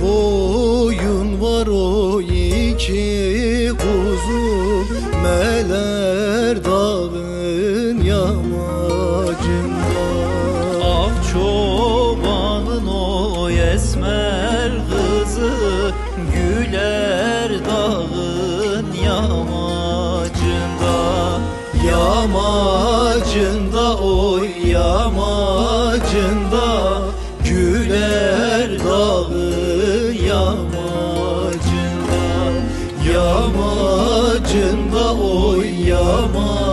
koyun var o iki kuzu Meler dağın yamacında. Ah çobanın o esmer kızı Güler dağın yamacında. Yamacında oy yamacında Güler dağın amacında oy yaman